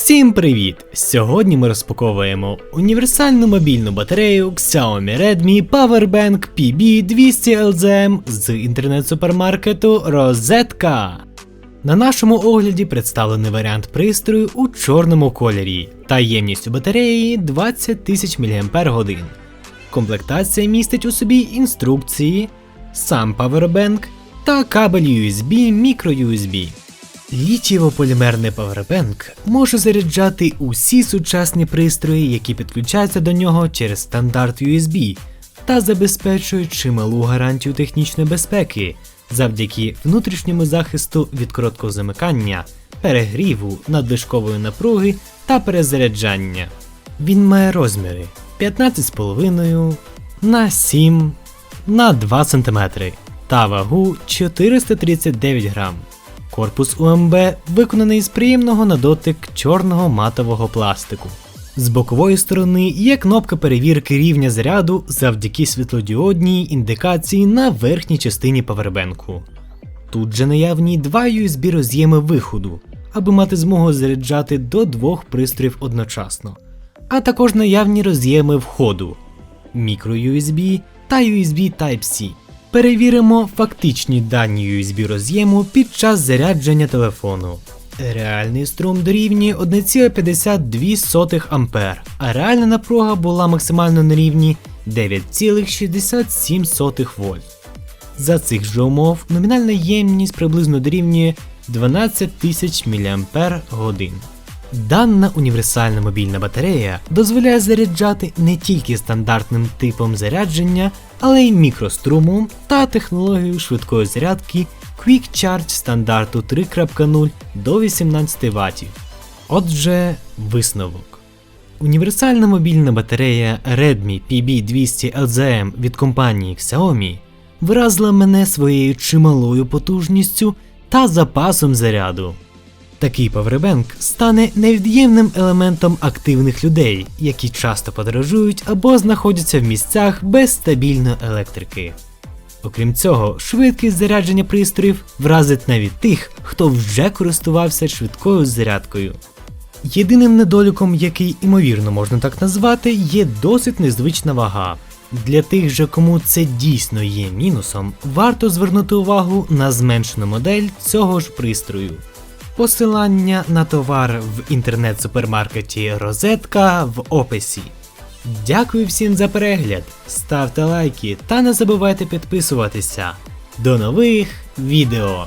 Всім привіт! Сьогодні ми розпаковуємо універсальну мобільну батарею Xiaomi Redmi Powerbank PB200LZM з інтернет-супермаркету Розетка. На нашому огляді представлений варіант пристрою у чорному кольорі та ємністю батареї 20 тисяч мАч. Комплектація містить у собі інструкції, сам Powerbank та кабель USB microUSB. Літієво-полімерний Powerbank може заряджати усі сучасні пристрої, які підключаються до нього через стандарт USB, та забезпечує чималу гарантію технічної безпеки завдяки внутрішньому захисту від короткого замикання, перегріву, надлишкової напруги та перезаряджання. Він має розміри 15,5 на 7 на 2 см та вагу 439 грам. Корпус УМБ виконаний з приємного на дотик чорного матового пластику. З бокової сторони є кнопка перевірки рівня заряду завдяки світлодіодній індикації на верхній частині павербенку. Тут же наявні два USB роз'єми виходу, аби мати змогу заряджати до двох пристроїв одночасно, а також наявні роз'єми входу microUSB та USB Type-C. Перевіримо фактичні дані USB роз'єму під час зарядження телефону. Реальний струм дорівнює 1,52 А, а реальна напруга була максимально на рівні 9,67 вольт. За цих же умов номінальна ємність приблизно дорівнює 12 тисяч мАч. Дана універсальна мобільна батарея дозволяє заряджати не тільки стандартним типом зарядження, але й мікрострумом та технологією швидкої зарядки Quick Charge стандарту 3.0 до 18 Вт. Отже, висновок. Універсальна мобільна батарея Redmi PB200LZM від компанії Xiaomi вразила мене своєю чималою потужністю та запасом заряду. Такий павербенк стане невід'ємним елементом активних людей, які часто подорожують або знаходяться в місцях без стабільної електрики. Окрім цього, швидкість зарядження пристроїв вразить навіть тих, хто вже користувався швидкою зарядкою. Єдиним недоліком, який імовірно можна так назвати, є досить незвична вага. Для тих же, кому це дійсно є мінусом, варто звернути увагу на зменшену модель цього ж пристрою. Посилання на товар в інтернет-супермаркеті Розетка в описі. Дякую всім за перегляд, ставте лайки та не забувайте підписуватися. До нових відео!